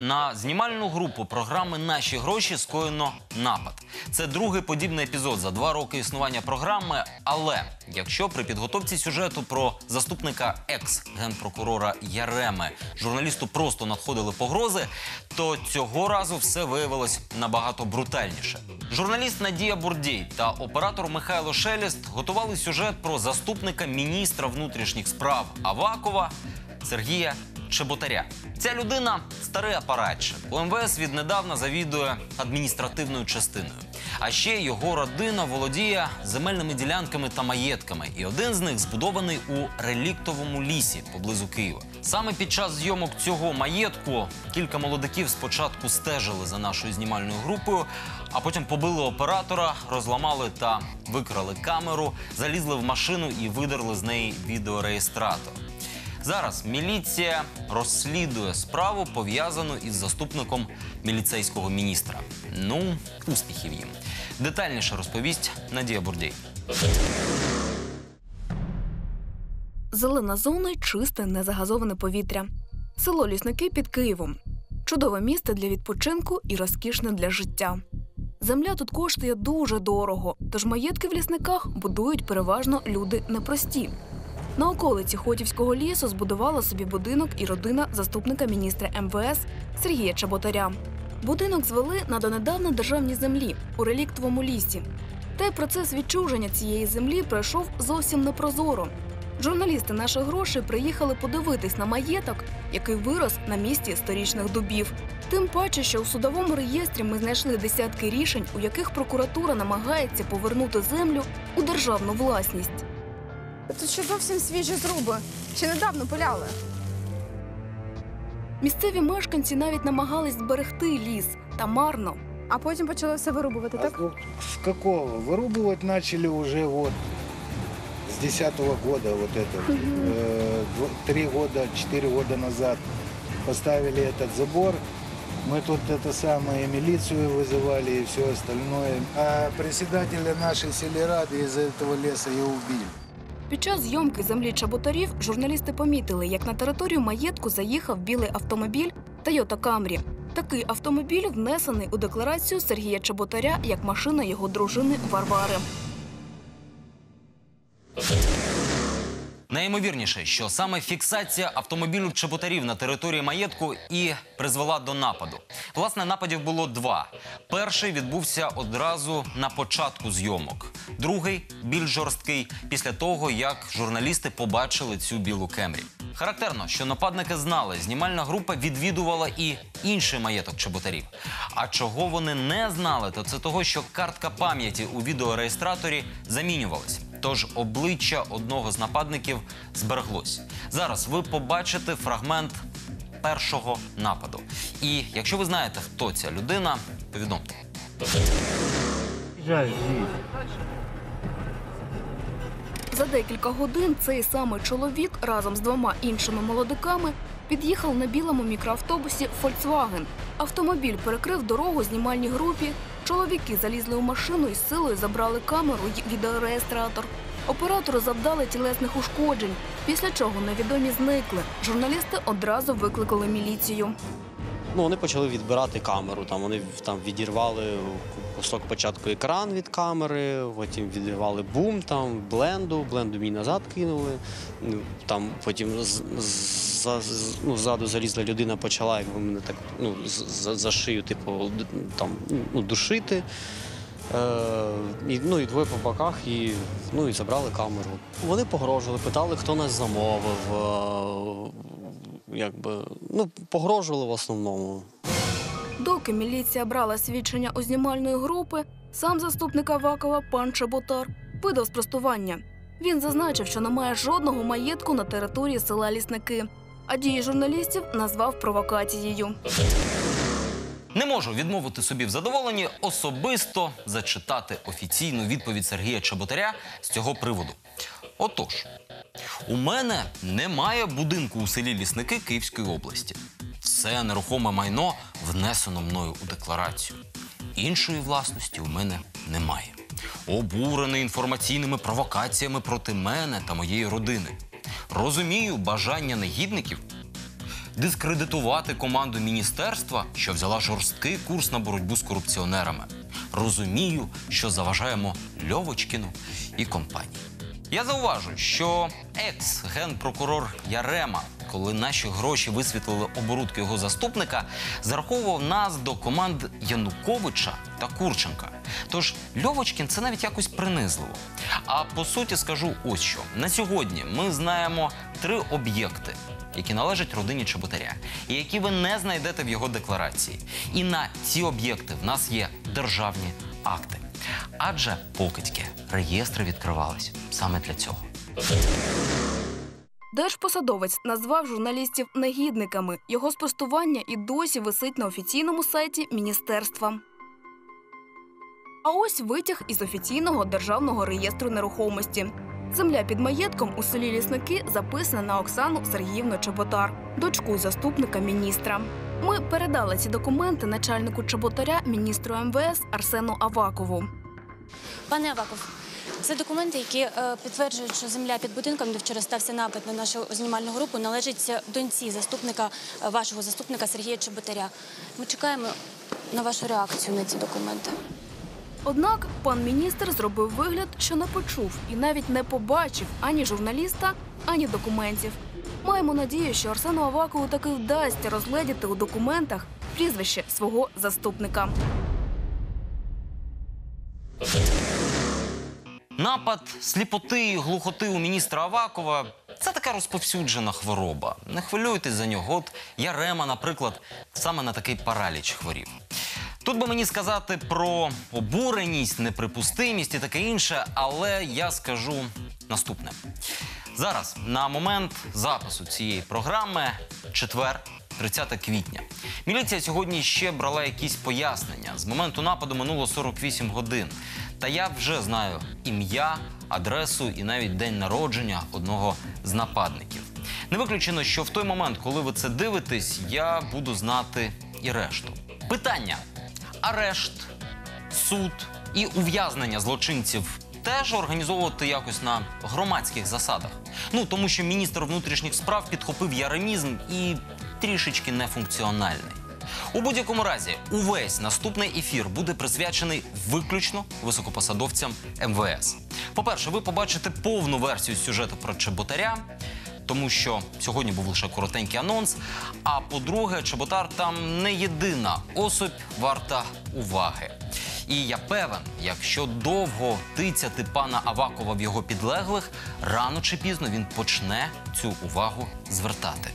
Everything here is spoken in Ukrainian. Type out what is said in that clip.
На знімальну групу програми Наші гроші скоєно напад. Це другий подібний епізод за два роки існування програми. Але якщо при підготовці сюжету про заступника екс-генпрокурора Яреми журналісту просто надходили погрози, то цього разу все виявилось набагато брутальніше. Журналіст Надія Бурдій та оператор Михайло Шеліст готували сюжет про заступника міністра внутрішніх справ Авакова Сергія Чеботаря. Ця людина старий апаратчик. У МВС віднедавна завідує адміністративною частиною. А ще його родина володіє земельними ділянками та маєтками, і один з них збудований у реліктовому лісі поблизу Києва. Саме під час зйомок цього маєтку кілька молодиків спочатку стежили за нашою знімальною групою, а потім побили оператора, розламали та викрали камеру, залізли в машину і видерли з неї відеореєстратор. Зараз міліція розслідує справу, пов'язану із заступником міліцейського міністра. Ну, успіхів їм. Детальніше розповість Надія Бурдій. Зелена зона чисте, незагазоване повітря. Село Лісники під Києвом. Чудове місце для відпочинку і розкішне для життя. Земля тут коштує дуже дорого, тож маєтки в лісниках будують переважно люди непрості. На околиці Хотівського лісу збудувала собі будинок і родина заступника міністра МВС Сергія Чеботаря. Будинок звели на донедавна державній землі у реліктовому лісі. Та й процес відчуження цієї землі пройшов зовсім непрозоро. Журналісти наших грошей приїхали подивитись на маєток, який вирос на місці сторічних дубів. Тим паче, що у судовому реєстрі ми знайшли десятки рішень, у яких прокуратура намагається повернути землю у державну власність. Тут ще зовсім свіжі зруби. Ще недавно пиляли. Місцеві мешканці навіть намагались зберегти ліс та марно. А потім почали все вирубувати, А так? ну, С какого? Вырубывать начали уже вот с десятого года вот это. Э, дв- Три года, четыре года назад поставили этот забор. Мы тут это самое милицию вызывали и все остальное. А председателя нашей селерады из-за этого леса и убили. Під час зйомки землі чаботарів журналісти помітили, як на територію маєтку заїхав білий автомобіль Тойота Камрі. Такий автомобіль внесений у декларацію Сергія Чеботаря як машина його дружини Варвари. Найімовірніше, що саме фіксація автомобілю чеботарів на території маєтку і призвела до нападу. Власне, нападів було два. Перший відбувся одразу на початку зйомок. Другий більш жорсткий після того, як журналісти побачили цю білу кемрі. Характерно, що нападники знали, знімальна група відвідувала і інший маєток чеботарів. А чого вони не знали, то це того, що картка пам'яті у відеореєстраторі замінювалась. Тож обличчя одного з нападників збереглось. Зараз ви побачите фрагмент першого нападу. І якщо ви знаєте, хто ця людина, повідомте. За декілька годин цей самий чоловік разом з двома іншими молодиками під'їхав на білому мікроавтобусі Volkswagen. Автомобіль перекрив дорогу знімальній групі. Чоловіки залізли у машину і з силою забрали камеру і відеореєстратор. Оператору завдали тілесних ушкоджень, після чого невідомі зникли. Журналісти одразу викликали міліцію. Ну, вони почали відбирати камеру. Там вони там відірвали кусок початку екран від камери, потім відірвали бум, там бленду, бленду мені назад кинули. Ну, Там потім ну, ззаду залізла людина, почала якби мене так ну, за, за шию, типу, там, ну, душити. Е, і, ну і двоє по боках, і, ну, і забрали камеру. Вони погрожували, питали, хто нас замовив. Якби, ну, погрожували в основному. Доки міліція брала свідчення у знімальної групи, сам заступник Авакова пан Чеботар видав спростування. Він зазначив, що немає жодного маєтку на території села Лісники, а дії журналістів назвав провокацією. Не можу відмовити собі в задоволенні особисто зачитати офіційну відповідь Сергія Чеботаря з цього приводу. Отож, у мене немає будинку у селі Лісники Київської області. Все нерухоме майно внесено мною у декларацію. Іншої власності у мене немає. Обурений інформаційними провокаціями проти мене та моєї родини. Розумію бажання негідників дискредитувати команду міністерства, що взяла жорсткий курс на боротьбу з корупціонерами. Розумію, що заважаємо Льовочкіну і компанії. Я зауважу, що екс-генпрокурор Ярема, коли наші гроші висвітлили оборудки його заступника, зараховував нас до команд Януковича та Курченка. Тож Льовочкін це навіть якось принизливо. А по суті скажу ось що: на сьогодні ми знаємо три об'єкти. Які належать родині Чеботаря, і які ви не знайдете в його декларації. І на ці об'єкти в нас є державні акти. Адже покидьки реєстри відкривались саме для цього. Держпосадовець назвав журналістів негідниками. Його спростування і досі висить на офіційному сайті міністерства. А ось витяг із офіційного державного реєстру нерухомості. Земля під маєтком у селі Лісники записана на Оксану Сергіївну Чеботар, дочку заступника міністра. Ми передали ці документи начальнику Чеботаря міністру МВС Арсену Авакову. Пане Аваков, це документи, які е, підтверджують, що земля під будинком, де вчора стався напад на нашу знімальну групу, належить доньці заступника е, вашого заступника Сергія Чеботаря. Ми чекаємо на вашу реакцію на ці документи. Однак пан міністр зробив вигляд, що не почув і навіть не побачив ані журналіста, ані документів. Маємо надію, що Арсену Авакову таки вдасться розгледіти у документах прізвище свого заступника. Напад сліпоти і глухоти у міністра Авакова це така розповсюджена хвороба. Не хвилюйтесь за нього. От Ярема, наприклад, саме на такий параліч хворів. Тут би мені сказати про обуреність, неприпустимість і таке інше, але я скажу наступне. Зараз, на момент запису цієї програми, четвер, 30 квітня. Міліція сьогодні ще брала якісь пояснення. З моменту нападу минуло 48 годин. Та я вже знаю ім'я, адресу і навіть день народження одного з нападників. Не виключено, що в той момент, коли ви це дивитесь, я буду знати і решту. Питання: арешт, суд і ув'язнення злочинців теж організовувати якось на громадських засадах. Ну тому що міністр внутрішніх справ підхопив яремізм і трішечки нефункціональний. У будь-якому разі, увесь наступний ефір буде присвячений виключно високопосадовцям МВС. По-перше, ви побачите повну версію сюжету про Чеботаря, тому що сьогодні був лише коротенький анонс. А по-друге, Чеботар там не єдина особь варта уваги. І я певен, якщо довго тицяти пана Авакова в його підлеглих, рано чи пізно він почне цю увагу звертати.